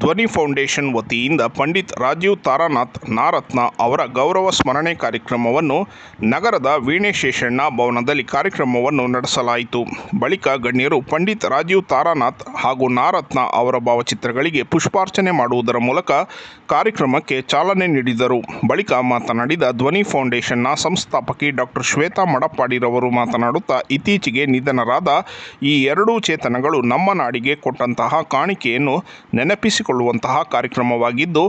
ಧ್ವನಿ ಫೌಂಡೇಶನ್ ವತಿಯಿಂದ ಪಂಡಿತ್ ರಾಜೀವ್ ತಾರಾನಾಥ್ ನಾರತ್ನ ಅವರ ಗೌರವ ಸ್ಮರಣೆ ಕಾರ್ಯಕ್ರಮವನ್ನು ನಗರದ ವೀಣೇಶೇಷಣ್ಣ ಭವನದಲ್ಲಿ ಕಾರ್ಯಕ್ರಮವನ್ನು ನಡೆಸಲಾಯಿತು. ಬಳಿಕ ಗಣ್ಯರು ಪಂಡಿತ್ ರಾಜೀವ್ ತಾರಾನಾಥ್ ಹಾಗೂ ನಾರತ್ನ ಅವರ ಭಾವಚಿತ್ರಗಳಿಗೆ ಪುಷ್ಪಾರ್ಚನೆ ಮಾಡುವುದರ ಮೂಲಕ ಕಾರ್ಯಕ್ರಮಕ್ಕೆ ಚಾಲನೆ ನೀಡಿದರು. ಬಳಿಕ ಮಾತನಾಡಿದ ಧ್ವನಿ ಫೌಂಡೇಶನ್ನ ಸಂಸ್ಥಾಪಕಿ ಡಾಕ್ಟರ್ ಶ್ವೇತಾ ಮಡಪ್ಪಾಡಿರವರು ಮಾತನಾಡುತ್ತಾ ಇತ್ತೀಚೆಗೆ ನಿಧನರಾದ ಈ ಎರಡೂ ಚೇತನಗಳು ನಮ್ಮ ನಾಡಿಗೆ ಕೊಟ್ಟಂತಹ ಕಾಣಿಕೆಯನ್ನು ನೆನಪಿಸಿಕೊಳ್ಳುವಂತಹ ಕಾರ್ಯಕ್ರಮವಾಗಿದ್ದು,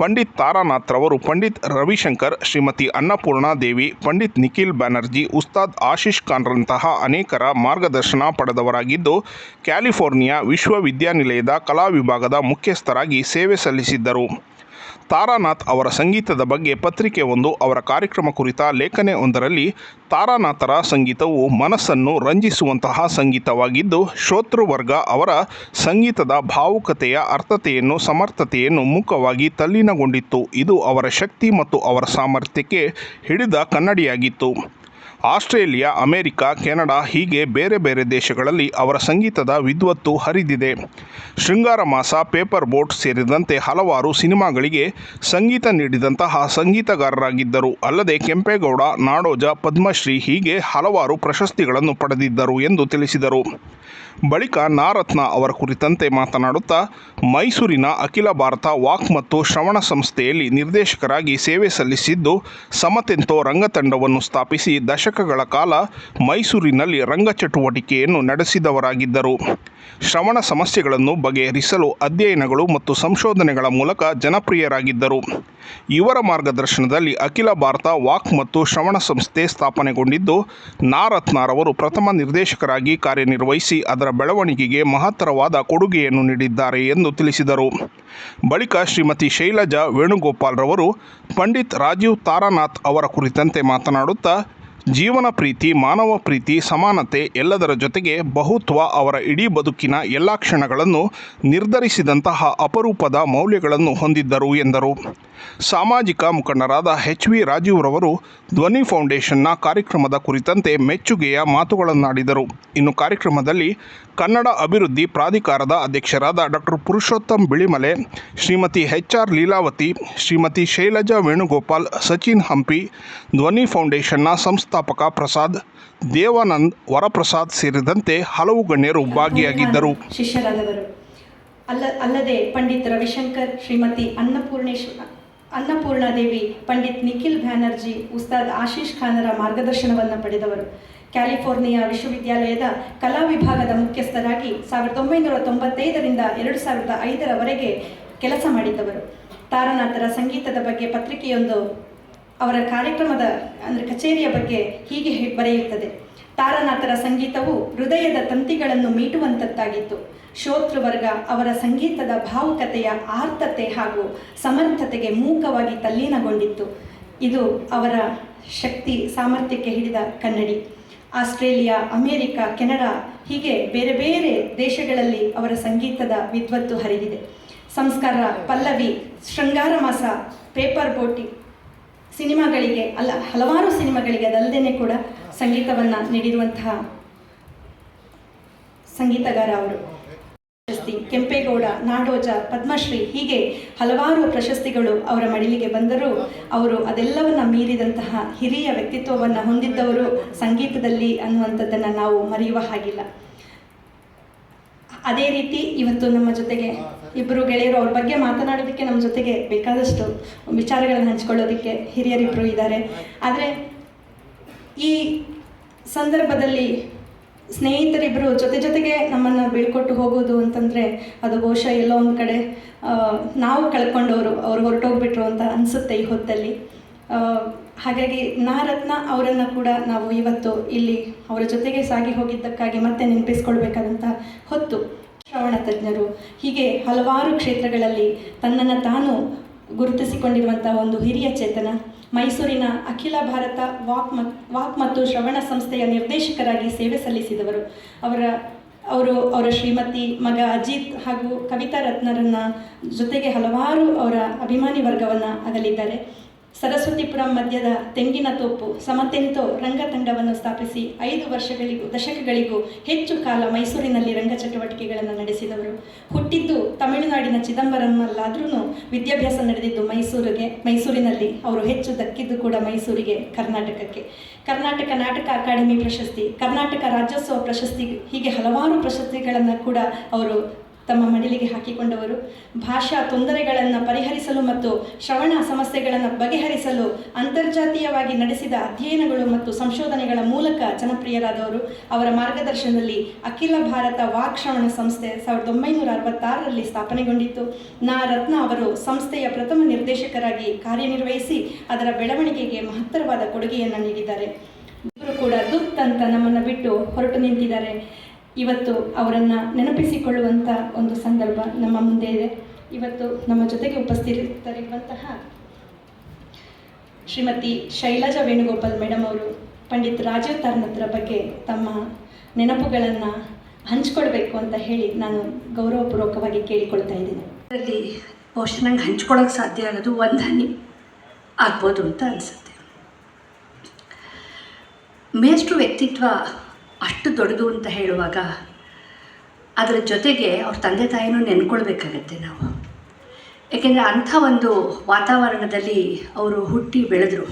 ಪಂಡಿತ್ ತಾರಾನಾಥ್ ರವರು, ಪಂಡಿತ್ ರವಿಶಂಕರ್, ಶ್ರೀಮತಿ ಅನ್ನಪೂರ್ಣಾ ದೇವಿ, ಪಂಡಿತ್ ನಿಖಿಲ್ ಬ್ಯಾನರ್ಜಿ, ಉಸ್ತಾದ್ ಆಶೀಶ್ ಖಾನ್ರಂತಹ ಅನೇಕರ ಮಾರ್ಗದರ್ಶನ ಪಡೆದವರಾಗಿದ್ದು, ಕ್ಯಾಲಿಫೋರ್ನಿಯಾ ವಿಶ್ವವಿದ್ಯಾನಿಲಯದ ಕಲಾ ವಿಭಾಗದ ಮುಖ್ಯಸ್ಥರಾಗಿ ಸೇವೆ ಸಲ್ಲಿಸಿದ್ದರು. ತಾರಾನಾಥ್ ಅವರ ಸಂಗೀತದ ಬಗ್ಗೆ ಪತ್ರಿಕೆ ಒಂದು, ಅವರ ಕಾರ್ಯಕ್ರಮ ಕುರಿತ ಲೇಖನೆ ಒಂದರಲ್ಲಿ, ತಾರಾನಾಥರ ಸಂಗೀತವು ಮನಸ್ಸನ್ನು ರಂಜಿಸುವಂತಹ ಸಂಗೀತವಾಗಿದ್ದು, ಶ್ರೋತೃವರ್ಗ ಅವರ ಸಂಗೀತದ ಭಾವುಕತೆಯ ಅರ್ಥತೆಯನ್ನು, ಸಮರ್ಥತೆಯನ್ನು ಮುಖವಾಗಿ ತಲ್ಲೀನಗೊಂಡಿತ್ತು. ಇದು ಅವರ ಶಕ್ತಿ ಮತ್ತು ಅವರ ಸಾಮರ್ಥ್ಯಕ್ಕೆ ಹಿಡಿದ ಕನ್ನಡಿಯಾಗಿತ್ತು. ಆಸ್ಟ್ರೇಲಿಯಾ, ಅಮೆರಿಕ, ಕೆನಡಾ ಹೀಗೆ ಬೇರೆ ಬೇರೆ ದೇಶಗಳಲ್ಲಿ ಅವರ ಸಂಗೀತದ ವಿದ್ವತ್ತು ಹರಿದಿದೆ. ಶೃಂಗಾರ ಮಾಸ, ಪೇಪರ್ ಬೋಟ್ ಸೇರಿದಂತೆ ಹಲವಾರು ಸಿನಿಮಾಗಳಿಗೆ ಸಂಗೀತ ನೀಡಿದಂತಹ ಸಂಗೀತಗಾರರಾಗಿದ್ದರು. ಅಲ್ಲದೆ ಕೆಂಪೇಗೌಡ, ನಾಡೋಜ, ಪದ್ಮಶ್ರೀ ಹೀಗೆ ಹಲವಾರು ಪ್ರಶಸ್ತಿಗಳನ್ನು ಪಡೆದಿದ್ದರು ಎಂದು ತಿಳಿಸಿದರು. ಬಳಿಕ ನಾರತ್ನ ಅವರ ಕುರಿತಂತೆ ಮಾತನಾಡುತ್ತಾ, ಮೈಸೂರಿನ ಅಖಿಲ ಭಾರತ ವಾಕ್ ಮತ್ತು ಶ್ರವಣ ಸಂಸ್ಥೆಯಲ್ಲಿ ನಿರ್ದೇಶಕರಾಗಿ ಸೇವೆ ಸಲ್ಲಿಸಿದ್ದು, ಸಮತೆಂತೋ ರಂಗತಂಡವನ್ನು ಸ್ಥಾಪಿಸಿ ದಶಕಗಳ ಕಾಲ ಮೈಸೂರಿನಲ್ಲಿ ರಂಗ ಚಟುವಟಿಕೆಯನ್ನು ನಡೆಸಿದವರಾಗಿದ್ದರು. ಶ್ರವಣ ಸಮಸ್ಯೆಗಳನ್ನು ಬಗೆಹರಿಸಲು ಅಧ್ಯಯನಗಳು ಮತ್ತು ಸಂಶೋಧನೆಗಳ ಮೂಲಕ ಜನಪ್ರಿಯರಾಗಿದ್ದರು. ಇವರ ಮಾರ್ಗದರ್ಶನದಲ್ಲಿ ಅಖಿಲ ಭಾರತ ವಾಕ್ ಮತ್ತು ಶ್ರವಣ ಸಂಸ್ಥೆ ಸ್ಥಾಪನೆಗೊಂಡಿದ್ದು, ನಾರತ್ನರವರು ಪ್ರಥಮ ನಿರ್ದೇಶಕರಾಗಿ ಕಾರ್ಯನಿರ್ವಹಿಸಿ ಅದರ ಬೆಳವಣಿಗೆಗೆ ಮಹತ್ತರವಾದ ಕೊಡುಗೆಯನ್ನು ನೀಡಿದ್ದಾರೆ ಎಂದು ತಿಳಿಸಿದರು. ಬಳಿಕ ಶ್ರೀಮತಿ ಶೈಲಜಾ ವೇಣುಗೋಪಾಲ್ ರವರು ಪಂಡಿತ್ ರಾಜೀವ್ ತಾರಾನಾಥ್ ಅವರ ಕುರಿತಂತೆ ಮಾತನಾಡುತ್ತಾ ಜೀವನ ಪ್ರೀತಿ, ಮಾನವ ಪ್ರೀತಿ, ಸಮಾನತೆ ಎಲ್ಲದರ ಜೊತೆಗೆ ಬಹುತ್ವ ಅವರ ಇಡೀ ಬದುಕಿನ ಎಲ್ಲ ಕ್ಷಣಗಳನ್ನು ನಿರ್ಧರಿಸಿದಂತಹ ಅಪರೂಪದ ಮೌಲ್ಯಗಳನ್ನು ಹೊಂದಿದ್ದರು ಎಂದರು. ಸಾಮಾಜಿಕ ಮುಖಂಡರಾದ ಎಚ್ ವಿ ರಾಜೀವ್ರವರು ಧ್ವನಿ ಫೌಂಡೇಶನ್ನ ಕಾರ್ಯಕ್ರಮದ ಕುರಿತಂತೆ ಮೆಚ್ಚುಗೆಯ ಮಾತುಗಳನ್ನಾಡಿದರು. ಇನ್ನು ಕಾರ್ಯಕ್ರಮದಲ್ಲಿ ಕನ್ನಡ ಅಭಿವೃದ್ಧಿ ಪ್ರಾಧಿಕಾರದ ಅಧ್ಯಕ್ಷರಾದ doctor Purushottam Bilimale, Shrimati H R Leelavathi, Shrimati Shailaja Venugopal, Sachin Hampi Dhwani ಫೌಂಡೇಶನ್ನ ಸಂಸ್ಥಾಪಕ ಪ್ರಸಾದ್ ದೇವಾನಂದ್ ವರಪ್ರಸಾದ್ ಸೇರಿದಂತೆ ಹಲವು ಗಣ್ಯರು ಭಾಗಿಯಾಗಿದ್ದರು. ಶಿಷ್ಯರಾದವರು. ಅಲ್ಲ, ಅಲ್ಲದೆ ಪಂಡಿತ್ ರವಿಶಂಕರ್ ಶ್ರೀಮತಿ ಅನ್ನಪೂರ್ಣೇಶ್ವರ ಅನ್ನಪೂರ್ಣಾದೇವಿ, ಪಂಡಿತ್ ನಿಖಿಲ್ ಬ್ಯಾನರ್ಜಿ, ಉಸ್ತಾದ್ ಆಶೀಶ್ ಖಾನರ ಮಾರ್ಗದರ್ಶನವನ್ನು ಪಡೆದವರು. ಕ್ಯಾಲಿಫೋರ್ನಿಯಾ ವಿಶ್ವವಿದ್ಯಾಲಯದ ಕಲಾ ವಿಭಾಗದ ಮುಖ್ಯಸ್ಥರಾಗಿ ಸಾವಿರದ ಒಂಬೈನೂರ ತೊಂಬತ್ತೈದರಿಂದ ಎರಡು ಸಾವಿರದ ಐದರವರೆಗೆ ಕೆಲಸ ಮಾಡಿದ್ದವರು. ತಾರನಾಥರ ಸಂಗೀತದ ಬಗ್ಗೆ ಪತ್ರಿಕೆಯೊಂದು ಅವರ ಕಾರ್ಯಕ್ರಮದ, ಅಂದರೆ ಕಚೇರಿಯ ಬಗ್ಗೆ ಹೀಗೆ ಬರೆಯುತ್ತದೆ. ತಾರನಾಥರ ಸಂಗೀತವು ಹೃದಯದ ತಂತಿಗಳನ್ನು ಮೀಟುವಂಥದ್ದಾಗಿತ್ತು ಶ್ರೋತೃವರ್ಗ ಅವರ ಸಂಗೀತದ ಭಾವುಕತೆಯ ಆರ್ಥತೆ ಹಾಗೂ ಸಮರ್ಥತೆಗೆ ಮೂಕವಾಗಿ ತಲ್ಲೀನಗೊಂಡಿತ್ತು. ಇದು ಅವರ ಶಕ್ತಿ ಸಾಮರ್ಥ್ಯಕ್ಕೆ ಹಿಡಿದ ಕನ್ನಡಿ. ಆಸ್ಟ್ರೇಲಿಯಾ, ಅಮೇರಿಕ, ಕೆನಡಾ ಹೀಗೆ ಬೇರೆ ಬೇರೆ ದೇಶಗಳಲ್ಲಿ ಅವರ ಸಂಗೀತದ ವಿದ್ವತ್ತು ಹರಿದಿದೆ. ಸಂಸ್ಕಾರ ಪಲ್ಲವಿ ಶೃಂಗಾರ ಮಾಸ ಪೇಪರ್ ಬೋಟಿ ಸಿನಿಮಾಗಳಿಗೆ ಅಲ್ಲ, ಹಲವಾರು ಸಿನಿಮಾಗಳಿಗೆ ಅದಲ್ಲದೆ ಕೂಡ ಸಂಗೀತವನ್ನು ನೀಡಿರುವಂತಹ ಸಂಗೀತಗಾರ ಅವರು. ಪ್ರಶಸ್ತಿ, ಕೆಂಪೇಗೌಡ, ನಾಡೋಜ, ಪದ್ಮಶ್ರೀ ಹೀಗೆ ಹಲವಾರು ಪ್ರಶಸ್ತಿಗಳು ಅವರ ಮಡಿಲಿಗೆ ಬಂದರೂ ಅವರು ಅದೆಲ್ಲವನ್ನ ಮೀರಿದಂತಹ ಹಿರಿಯ ವ್ಯಕ್ತಿತ್ವವನ್ನು ಹೊಂದಿದ್ದವರು ಸಂಗೀತದಲ್ಲಿ ಅನ್ನುವಂಥದ್ದನ್ನು ನಾವು ಮರೆಯುವ ಹಾಗಿಲ್ಲ. ಅದೇ ರೀತಿ ಇವತ್ತು ನಮ್ಮ ಜೊತೆಗೆ ಇಬ್ಬರು ಗೆಳೆಯರು ಅವ್ರ ಬಗ್ಗೆ ಮಾತನಾಡೋದಕ್ಕೆ ನಮ್ಮ ಜೊತೆಗೆ ಬೇಕಾದಷ್ಟು ವಿಚಾರಗಳನ್ನು ಹಂಚ್ಕೊಳ್ಳೋದಕ್ಕೆ ಹಿರಿಯರಿಬ್ಬರು ಇದ್ದಾರೆ. ಆದರೆ ಈ ಸಂದರ್ಭದಲ್ಲಿ ಸ್ನೇಹಿತರಿಬ್ಬರು ಜೊತೆ ಜೊತೆಗೆ ನಮ್ಮನ್ನು ಬೀಳ್ಕೊಟ್ಟು ಹೋಗೋದು ಅಂತಂದರೆ ಅದು ಬಹುಶಃ ಎಲ್ಲೋ ಒಂದು ಕಡೆ ನಾವು ಕಳ್ಕೊಂಡವರು ಅವ್ರು ಹೊರಟೋಗ್ಬಿಟ್ರು ಅಂತ ಅನಿಸುತ್ತೆ ಈ ಹೊತ್ತಲ್ಲಿ. ಹಾಗಾಗಿ ನಾರತ್ನ ಅವರನ್ನು ಕೂಡ ನಾವು ಇವತ್ತು ಇಲ್ಲಿ ಅವರ ಜೊತೆಗೆ ಸಾಗಿ ಹೋಗಿದ್ದಕ್ಕಾಗಿ ಮತ್ತೆ ನೆನಪಿಸ್ಕೊಳ್ಬೇಕಾದಂಥ ಹೊತ್ತು. ಶ್ರವಣ ತಜ್ಞರು ಹೀಗೆ ಹಲವಾರು ಕ್ಷೇತ್ರಗಳಲ್ಲಿ ತನ್ನನ್ನು ತಾನು ಗುರುತಿಸಿಕೊಂಡಿರುವಂಥ ಒಂದು ಹಿರಿಯ ಚೇತನ, ಮೈಸೂರಿನ ಅಖಿಲ ಭಾರತ ವಾಕ್ ವಾಕ್ ಮತ್ತು ಶ್ರವಣ ಸಂಸ್ಥೆಯ ನಿರ್ದೇಶಕರಾಗಿ ಸೇವೆ ಸಲ್ಲಿಸಿದವರು. ಅವರ, ಅವರು, ಅವರ ಶ್ರೀಮತಿ ಮಗ ಅಜಿತ್ ಹಾಗೂ ಕವಿತಾ ರತ್ನರನ್ನ ಜೊತೆಗೆ ಹಲವಾರು ಅವರ ಅಭಿಮಾನಿ ವರ್ಗವನ್ನು ಅಗಲಿದ್ದಾರೆ. ಸರಸ್ವತಿಪುರಂ ಮಧ್ಯದ ತೆಂಗಿನ ತೋಪು, ಸಮತೆಂತೋ ರಂಗತಂಡವನ್ನು ಸ್ಥಾಪಿಸಿ ಐದು ವರ್ಷಗಳಿಗೂ, ದಶಕಗಳಿಗೂ ಹೆಚ್ಚು ಕಾಲ ಮೈಸೂರಿನಲ್ಲಿ ರಂಗ ಚಟುವಟಿಕೆಗಳನ್ನು ನಡೆಸಿದವರು. ಹುಟ್ಟಿದ್ದು ತಮಿಳುನಾಡಿನ ಚಿದಂಬರಂನಲ್ಲಾದ್ರೂ ವಿದ್ಯಾಭ್ಯಾಸ ನಡೆದಿದ್ದು ಮೈಸೂರಿಗೆ, ಮೈಸೂರಿನಲ್ಲಿ ಅವರು ಹೆಚ್ಚು ದಕ್ಕಿದ್ದು ಕೂಡ ಮೈಸೂರಿಗೆ, ಕರ್ನಾಟಕಕ್ಕೆ. ಕರ್ನಾಟಕ ನಾಟಕ ಅಕಾಡೆಮಿ ಪ್ರಶಸ್ತಿ, ಕರ್ನಾಟಕ ರಾಜ್ಯೋತ್ಸವ ಪ್ರಶಸ್ತಿ, ಹೀಗೆ ಹಲವಾರು ಪ್ರಶಸ್ತಿಗಳನ್ನು ಕೂಡ ಅವರು ತಮ್ಮ ಮಡಿಲಿಗೆ ಹಾಕಿಕೊಂಡವರು. ಭಾಷಾ ತೊಂದರೆಗಳನ್ನು ಪರಿಹರಿಸಲು ಮತ್ತು ಶ್ರವಣ ಸಮಸ್ಯೆಗಳನ್ನು ಬಗೆಹರಿಸಲು ಅಂತರ್ಜಾತೀಯವಾಗಿ ನಡೆಸಿದ ಅಧ್ಯಯನಗಳು ಮತ್ತು ಸಂಶೋಧನೆಗಳ ಮೂಲಕ ಜನಪ್ರಿಯರಾದವರು. ಅವರ ಮಾರ್ಗದರ್ಶನದಲ್ಲಿ ಅಖಿಲ ಭಾರತ ವಾಕ್ ಶ್ರವಣ ಸಂಸ್ಥೆ ಸಾವಿರದ ಒಂಬೈನೂರ ಅರವತ್ತಾರರಲ್ಲಿ ಸ್ಥಾಪನೆಗೊಂಡಿತ್ತು. ನಾ ರತ್ನ ಅವರು ಸಂಸ್ಥೆಯ ಪ್ರಥಮ ನಿರ್ದೇಶಕರಾಗಿ ಕಾರ್ಯನಿರ್ವಹಿಸಿ ಅದರ ಬೆಳವಣಿಗೆಗೆ ಮಹತ್ತರವಾದ ಕೊಡುಗೆಯನ್ನು ನೀಡಿದ್ದಾರೆ. ಇವರು ಕೂಡ ದುತ್ ಅಂತ ನಮ್ಮನ್ನು ಬಿಟ್ಟು ಹೊರಟು ನಿಂತಿದ್ದಾರೆ. ಇವತ್ತು ಅವರನ್ನು ನೆನಪಿಸಿಕೊಳ್ಳುವಂಥ ಒಂದು ಸಂದರ್ಭ ನಮ್ಮ ಮುಂದೆ ಇದೆ. ಇವತ್ತು ನಮ್ಮ ಜೊತೆಗೆ ಉಪಸ್ಥಿತರಿರುವಂತಹ ಶ್ರೀಮತಿ ಶೈಲಜಾ ವೇಣುಗೋಪಾಲ್ ಮೇಡಮ್ ಅವರು ಪಂಡಿತ್ ರಾಜೀವ್ ತಾರ್ನತ್ರ ಬಗ್ಗೆ ತಮ್ಮ ನೆನಪುಗಳನ್ನು ಹಂಚ್ಕೊಳ್ಬೇಕು ಅಂತ ಹೇಳಿ ನಾನು ಗೌರವಪೂರ್ವಕವಾಗಿ ಕೇಳಿಕೊಳ್ತಾ ಇದ್ದೀನಿ. ಅದರಲ್ಲಿ ಬಹುಶಃ ನಂಗೆ ಹಂಚ್ಕೊಳ್ಳೋಕೆ ಸಾಧ್ಯ ಆಗೋದು, ಒಂದು ಹನಿ ಆಗ್ಬೋದು ಅಂತ ಅನಿಸುತ್ತೆ. ಮೇಷ್ಟ್ರು ವ್ಯಕ್ತಿತ್ವ ಅಷ್ಟು ದೊಡ್ಡದು ಅಂತ ಹೇಳುವಾಗ ಅದರ ಜೊತೆಗೆ ಅವ್ರ ತಂದೆ ತಾಯಿನೂ ನೆನ್ಕೊಳ್ಬೇಕಾಗತ್ತೆ ನಾವು. ಏಕೆಂದರೆ ಅಂಥ ಒಂದು ವಾತಾವರಣದಲ್ಲಿ ಅವರು ಹುಟ್ಟಿ ಬೆಳೆದರು.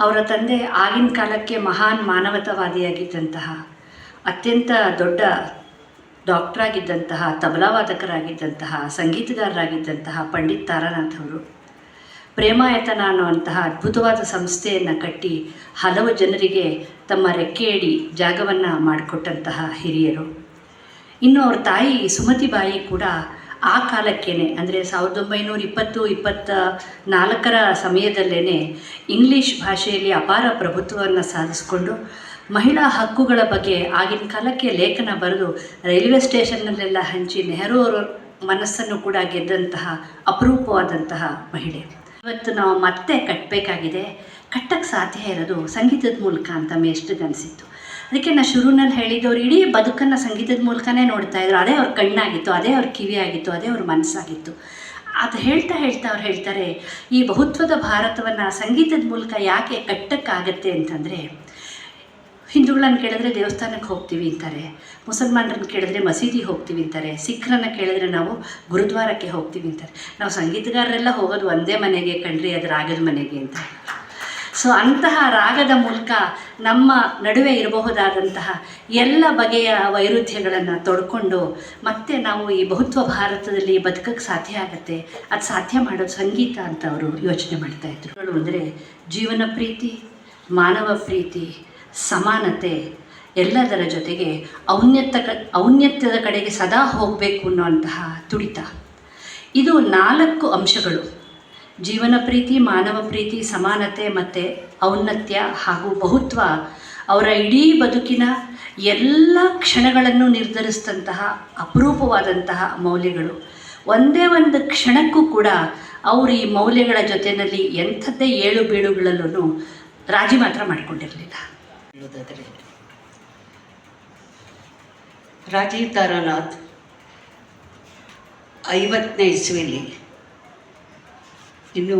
ಅವರ ತಂದೆ ಆಗಿನ ಕಾಲಕ್ಕೆ ಮಹಾನ್ ಮಾನವತಾವಾದಿಯಾಗಿದ್ದಂತಹ, ಅತ್ಯಂತ ದೊಡ್ಡ ಡಾಕ್ಟ್ರಾಗಿದ್ದಂತಹ ತಬಲಾವಾದಕರಾಗಿದ್ದಂತಹ ಸಂಗೀತಗಾರರಾಗಿದ್ದಂತಹ ಪಂಡಿತ್ ತಾರಾನಾಥ್ ಪ್ರೇಮಾಯತನ ಅನ್ನುವಂತಹ ಅದ್ಭುತವಾದ ಸಂಸ್ಥೆಯನ್ನು ಕಟ್ಟಿ ಹಲವು ಜನರಿಗೆ ತಮ್ಮ ರೆಕ್ಕೆಯಡಿ ಜಾಗವನ್ನು ಮಾಡಿಕೊಟ್ಟಂತಹ ಹಿರಿಯರು. ಇನ್ನು ಅವ್ರ ತಾಯಿ ಸುಮತಿಬಾಯಿ ಕೂಡ ಆ ಕಾಲಕ್ಕೇನೆ, ಅಂದರೆ ಸಾವಿರದ ಒಂಬೈನೂರ ಇಪ್ಪತ್ತು, ಇಪ್ಪತ್ತ ನಾಲ್ಕರ ಸಮಯದಲ್ಲೇ ಇಂಗ್ಲೀಷ್ ಭಾಷೆಯಲ್ಲಿ ಅಪಾರ ಪ್ರಭುತ್ವವನ್ನು ಸಾಧಿಸಿಕೊಂಡು ಮಹಿಳಾ ಹಕ್ಕುಗಳ ಬಗ್ಗೆ ಆಗಿನ ಕಾಲಕ್ಕೆ ಲೇಖನ ಬರೆದು ರೈಲ್ವೆ ಸ್ಟೇಷನ್ನಲ್ಲೆಲ್ಲ ಹಂಚಿ ನೆಹರು ಅವರ ಮನಸ್ಸನ್ನು ಕೂಡ ಗೆದ್ದಂತಹ ಅಪರೂಪವಾದಂತಹ ಮಹಿಳೆ. ಇವತ್ತು ನಾವು ಮತ್ತೆ ಕಟ್ಟಬೇಕಾಗಿದೆ ಕಟ್ಟಕ್ಕೆ ಸಾಧ್ಯ ಇರೋದು ಸಂಗೀತದ ಮೂಲಕ ಅಂತ ಮೇಷ್ಟಿಗೆ ಅನಿಸಿತ್ತು. ಅದಕ್ಕೆ ನಾನು ಶುರುನಲ್ಲಿ ಹೇಳಿದವ್ರು ಇಡೀ ಬದುಕನ್ನು ಸಂಗೀತದ ಮೂಲಕನೇ ನೋಡ್ತಾ ಇದ್ರು. ಅದೇ ಅವ್ರ ಕಣ್ಣಾಗಿತ್ತು, ಅದೇ ಅವ್ರ ಕಿವಿಯಾಗಿತ್ತು, ಅದೇ ಅವ್ರ ಮನಸ್ಸಾಗಿತ್ತು. ಅದು ಹೇಳ್ತಾ ಹೇಳ್ತಾ ಅವ್ರು ಹೇಳ್ತಾರೆ, ಈ ಬಹುತ್ವದ ಭಾರತವನ್ನು ಸಂಗೀತದ ಮೂಲಕ ಯಾಕೆ ಕಟ್ಟಕ್ಕಾಗತ್ತೆ ಅಂತಂದರೆ ಹಿಂದೂಗಳನ್ನು ಕೇಳಿದ್ರೆ ದೇವಸ್ಥಾನಕ್ಕೆ ಹೋಗ್ತೀವಿ ಅಂತಾರೆ. ಮುಸಲ್ಮಾನರನ್ನ ಕೇಳಿದ್ರೆ ಮಸೀದಿಗೆ ಹೋಗ್ತೀವಿ ಅಂತಾರೆ. ಸಿಖ್ರನ್ನು ಕೇಳಿದ್ರೆ ನಾವು ಗುರುದ್ವಾರಕ್ಕೆ ಹೋಗ್ತೀವಿ ಅಂತಾರೆ. ನಾವು ಸಂಗೀತಗಾರರೆಲ್ಲ ಹೋಗೋದು ಒಂದೇ ಮನೆಗೆ ಕಣ್ರಿ, ಅದು ರಾಗದ ಮನೆಗೆ ಅಂತ. ಸೊ ಅಂತಹ ರಾಗದ ಮೂಲಕ ನಮ್ಮ ನಡುವೆ ಇರಬಹುದಾದಂತಹ ಎಲ್ಲ ಬಗೆಯ ವೈರುಧ್ಯಗಳನ್ನು ತೊಡ್ಕೊಂಡು ಮತ್ತೆ ನಾವು ಈ ಬಹುತ್ವ ಭಾರತದಲ್ಲಿ ಬದುಕಕ್ಕೆ ಸಾಧ್ಯ ಆಗುತ್ತೆ. ಅದು ಸಾಧ್ಯ ಮಾಡೋದು ಸಂಗೀತ ಅಂತ ಅವರು ಯೋಚನೆ ಮಾಡ್ತಾಯಿದ್ರು ಅಂದರೆ ಜೀವನ ಪ್ರೀತಿ, ಮಾನವ ಪ್ರೀತಿ ಸಮಾನತೆ ಎಲ್ಲದರ ಜೊತೆಗೆ ಔನ್ಯತ್ತ ಔನ್ನತ್ಯದ ಕಡೆಗೆ ಸದಾ ಹೋಗಬೇಕು ಅನ್ನುವಂತಹ ತುಡಿತ. ಇದು ನಾಲ್ಕು ಅಂಶಗಳು. ಜೀವನ ಪ್ರೀತಿ, ಮಾನವ ಪ್ರೀತಿ, ಸಮಾನತೆ ಮತ್ತು ಔನ್ನತ್ಯ ಹಾಗೂ ಬಹುತ್ವ ಅವರ ಇಡೀ ಬದುಕಿನ ಎಲ್ಲ ಕ್ಷಣಗಳನ್ನು ನಿರ್ಧರಿಸಿದಂತಹ ಅಪರೂಪವಾದಂತಹ ಮೌಲ್ಯಗಳು. ಒಂದೇ ಒಂದು ಕ್ಷಣಕ್ಕೂ ಕೂಡ ಅವರು ಈ ಮೌಲ್ಯಗಳ ಜೊತೆಯಲ್ಲಿ ಎಂಥದ್ದೇ ಏಳು ಬೀಳುಗಳಲ್ಲೂ ರಾಜಿ ಮಾತ್ರ ಮಾಡಿಕೊಂಡಿರಲಿಲ್ಲ. ಹೇಳೋದಾದರೆ ರಾಜೀವ್ ತಾರಾನಾಥ್ ಐವತ್ತನೇ ಇಸ್ವಿಲಿ ಇನ್ನೂ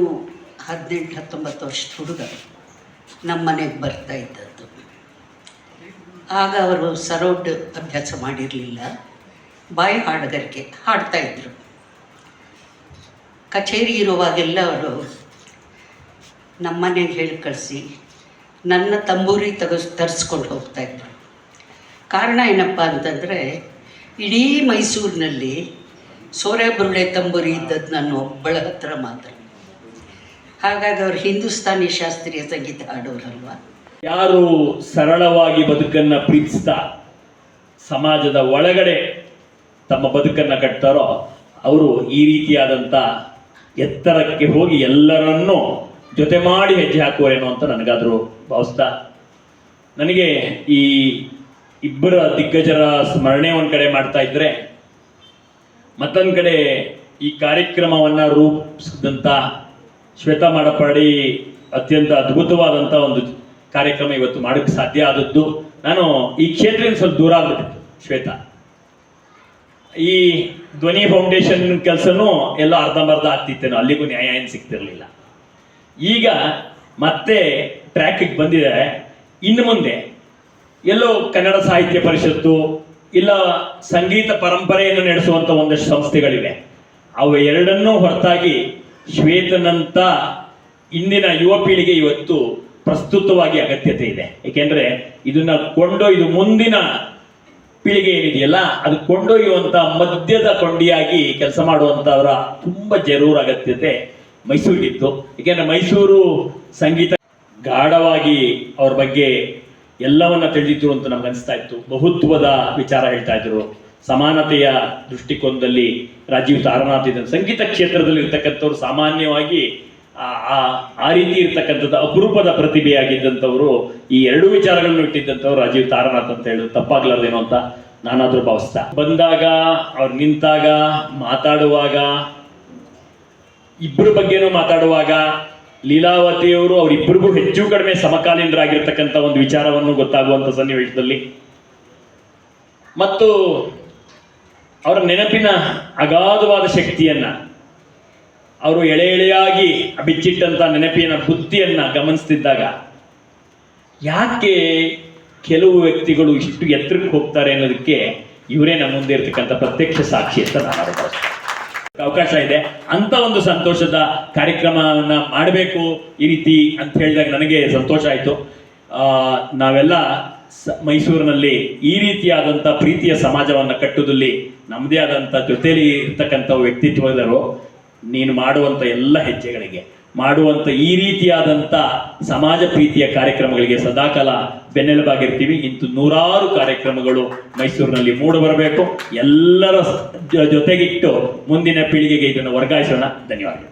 ಹದಿನೆಂಟು, ಹತ್ತೊಂಬತ್ತು ವರ್ಷದ ಹುಡುಗ ನಮ್ಮ ಮನೆಗೆ ಬರ್ತಾ ಇದ್ದದ್ದು. ಆಗ ಅವರು ಸರೋಡ್ ಅಭ್ಯಾಸ ಮಾಡಿರಲಿಲ್ಲ. ಬಾಯಿ ಹಾಡುಗಾರಿಕೆ ಹಾಡ್ತಾ ಇದ್ದರು ಕಚೇರಿ ಇರುವಾಗೆಲ್ಲ ಅವರು ನಮ್ಮ ಮನೆಗೆ ಹೇಳಿ ಕಳಿಸಿ ನನ್ನ ತಂಬೂರಿ ತಗಸ್ ತರಿಸ್ಕೊಂಡು ಹೋಗ್ತಾಯಿದ್ರು ಕಾರಣ ಏನಪ್ಪ ಅಂತಂದರೆ, ಇಡೀ ಮೈಸೂರಿನಲ್ಲಿ ಸೋರೆ ಬುರುಡೆ ತಂಬೂರಿ ಇದ್ದದ್ದು ನಾನು ಒಬ್ಬಳ ಹತ್ರ ಮಾತ್ರ. ಹಾಗಾಗಿ ಅವರು ಹಿಂದೂಸ್ತಾನಿ ಶಾಸ್ತ್ರೀಯ ಸಂಗೀತ ಹಾಡೋರಲ್ವ? ಯಾರು ಸರಳವಾಗಿ ಬದುಕನ್ನು ಪ್ರೀತಿಸ್ತಾ ಸಮಾಜದ ಒಳಗಡೆ ತಮ್ಮ ಬದುಕನ್ನು ಕಟ್ತಾರೋ, ಅವರು ಈ ರೀತಿಯಾದಂಥ ಎತ್ತರಕ್ಕೆ ಹೋಗಿ ಎಲ್ಲರನ್ನೂ ಜೊತೆ ಮಾಡಿ ಹೆಜ್ಜೆ ಹಾಕುವರೇನೋ ಅಂತ ನನಗಾದರೂ ಭಾವಿಸ್ತಾ. ನನಗೆ ಈ ಇಬ್ಬರ ದಿಗ್ಗಜರ ಸ್ಮರಣೆ ಒಂದು ಕಡೆ ಮಾಡ್ತಾ ಇದ್ರೆ, ಮತ್ತೊಂದು ಕಡೆ ಈ ಕಾರ್ಯಕ್ರಮವನ್ನು ರೂಪಿಸಿದಂಥ ಶ್ವೇತಾ ಮಾಡಪಾಡಿ ಅತ್ಯಂತ ಅದ್ಭುತವಾದಂಥ ಒಂದು ಕಾರ್ಯಕ್ರಮ ಇವತ್ತು ಮಾಡೋಕ್ಕೆ ಸಾಧ್ಯ ಆದದ್ದು. ನಾನು ಈ ಕ್ಷೇತ್ರದಿಂದ ಸ್ವಲ್ಪ ದೂರ ಆಗ್ಬಿಟ್ಟಿತ್ತು ಶ್ವೇತಾ. ಈ ಧ್ವನಿ ಫೌಂಡೇಶನ್ ಕೆಲಸನೂ ಎಲ್ಲ ಅರ್ಧಂಬರ್ಧ ಆಗ್ತಿತ್ತೇನೋ, ಅಲ್ಲಿಗೂ ನ್ಯಾಯ ಏನು ಸಿಗ್ತಿರ್ಲಿಲ್ಲ. ಈಗ ಮತ್ತೆ ಟ್ರ್ಯಾಕಿಗೆ ಬಂದಿದ್ದಾರೆ. ಇನ್ನು ಮುಂದೆ ಎಲ್ಲೋ ಕನ್ನಡ ಸಾಹಿತ್ಯ ಪರಿಷತ್ತು ಇಲ್ಲ ಸಂಗೀತ ಪರಂಪರೆಯನ್ನು ನಡೆಸುವಂಥ ಒಂದಷ್ಟು ಸಂಸ್ಥೆಗಳಿವೆ. ಅವು ಎರಡನ್ನೂ ಹೊರತಾಗಿ ಶ್ವೇತನಂತ ಇಂದಿನ ಯುವ ಪೀಳಿಗೆ ಇವತ್ತು ಪ್ರಸ್ತುತವಾಗಿ ಅಗತ್ಯತೆ ಇದೆ. ಏಕೆಂದ್ರೆ ಇದನ್ನ ಕೊಂಡೊಯ್ದು ಮುಂದಿನ ಪೀಳಿಗೆ ಏನಿದೆಯಲ್ಲ, ಅದು ಕೊಂಡೊಯ್ಯುವಂತ ಮಧ್ಯದ ಕೊಂಡಿಯಾಗಿ ಕೆಲಸ ಮಾಡುವಂತವರ ತುಂಬಾ ಜರೂರ್ ಅಗತ್ಯತೆ ಮೈಸೂರಿಗಿತ್ತು. ಏಕೆಂದ್ರೆ ಮೈಸೂರು ಸಂಗೀತ ಗಾಢವಾಗಿ ಅವ್ರ ಬಗ್ಗೆ ಎಲ್ಲವನ್ನ ತಿಳಿದಿದ್ರು ಅಂತ ನಮ್ಗೆ ಅನಿಸ್ತಾ ಇತ್ತು. ಬಹುತ್ವದ ವಿಚಾರ ಹೇಳ್ತಾ ಇದ್ರು. ಸಮಾನತೆಯ ದೃಷ್ಟಿಕೋನದಲ್ಲಿ ರಾಜೀವ್ ತಾರನಾಥ್ ಇದ್ದ ಸಂಗೀತ ಕ್ಷೇತ್ರದಲ್ಲಿ ಇರ್ತಕ್ಕಂಥವ್ರು ಸಾಮಾನ್ಯವಾಗಿ ಆ- ಆ- ರೀತಿ ಇರ್ತಕ್ಕಂಥದ್ದು ಅಪರೂಪದ ಪ್ರತಿಭೆಯಾಗಿದ್ದಂಥವ್ರು ಈ ಎರಡು ವಿಚಾರಗಳನ್ನು ಇಟ್ಟಿದ್ದಂಥವ್ರು ರಾಜೀವ್ ತಾರನಾಥ್ ಅಂತ ಹೇಳಿದ್ರು ತಪ್ಪಾಗ್ಲಾರ್ದೇನೋ ಅಂತ ನಾನಾದ್ರೂ ಭಾವಿಸ್ತಾ. ಬಂದಾಗ ಅವ್ರು ನಿಂತಾಗ, ಮಾತಾಡುವಾಗ ಇಬ್ಬರ ಬಗ್ಗೆನೂ ಮಾತಾಡುವಾಗ ಲೀಲಾವತಿಯವರು ಅವರಿಬ್ಬರಿಗೂ ಹೆಚ್ಚು ಕಡಿಮೆ ಸಮಕಾಲೀನರಾಗಿರ್ತಕ್ಕಂಥ ಒಂದು ವಿಚಾರವನ್ನು ಗೊತ್ತಾಗುವಂಥ ಸನ್ನಿವೇಶದಲ್ಲಿ ಮತ್ತು ಅವರ ನೆನಪಿನ ಅಗಾಧವಾದ ಶಕ್ತಿಯನ್ನ, ಅವರು ಎಳೆ ಎಳೆಯಾಗಿ ಬಿಚ್ಚಿಟ್ಟಂತ ನೆನಪಿನ ಬುದ್ಧಿಯನ್ನು ಗಮನಿಸ್ತಿದ್ದಾಗ, ಯಾಕೆ ಕೆಲವು ವ್ಯಕ್ತಿಗಳು ಇಷ್ಟು ಎತ್ತರಕ್ಕೆ ಹೋಗ್ತಾರೆ ಅನ್ನೋದಕ್ಕೆ ಇವರೇ ನಮ್ಮ ಮುಂದೆ ಇರ್ತಕ್ಕಂಥ ಪ್ರತ್ಯಕ್ಷ ಸಾಕ್ಷಿ ಅಂತ ನಾನು. ಅವಕಾಶ ಇದೆ. ಅಂತ ಒಂದು ಸಂತೋಷದ ಕಾರ್ಯಕ್ರಮವನ್ನ ಮಾಡಬೇಕು ಈ ರೀತಿ ಅಂತ ಹೇಳಿದಾಗ ನನಗೆ ಸಂತೋಷ ಆಯಿತು. ನಾವೆಲ್ಲ ಮೈಸೂರಿನಲ್ಲಿ ಈ ರೀತಿಯಾದಂಥ ಪ್ರೀತಿಯ ಸಮಾಜವನ್ನು ಕಟ್ಟುವುದಲ್ಲಿ ನಮ್ಮದೇ ಆದಂಥ ಜೊತೆಯಲ್ಲಿ ಇರ್ತಕ್ಕಂಥ ವ್ಯಕ್ತಿತ್ವದರು ನೀನು ಮಾಡುವಂಥ ಎಲ್ಲ ಹೆಜ್ಜೆಗಳಿಗೆ. ಮಾಡುವಂಥ ಈ ರೀತಿಯಾದಂಥ ಸಮಾಜ ಪ್ರೀತಿಯ ಕಾರ್ಯಕ್ರಮಗಳಿಗೆ ಸದಾಕಾಲ ಬೆನ್ನೆಲುಬಾಗಿರ್ತೀವಿ. ಇಂತು ನೂರಾರು ಕಾರ್ಯಕ್ರಮಗಳು ಮೈಸೂರಿನಲ್ಲಿ ಮೂಡಿಬರಬೇಕು. ಎಲ್ಲರ ಜೊ- ಜೊತೆಗಿಟ್ಟು ಮುಂದಿನ ಪೀಳಿಗೆಗೆ ಇದನ್ನು ವರ್ಗಾಯಿಸೋಣ. ಧನ್ಯವಾದಗಳು.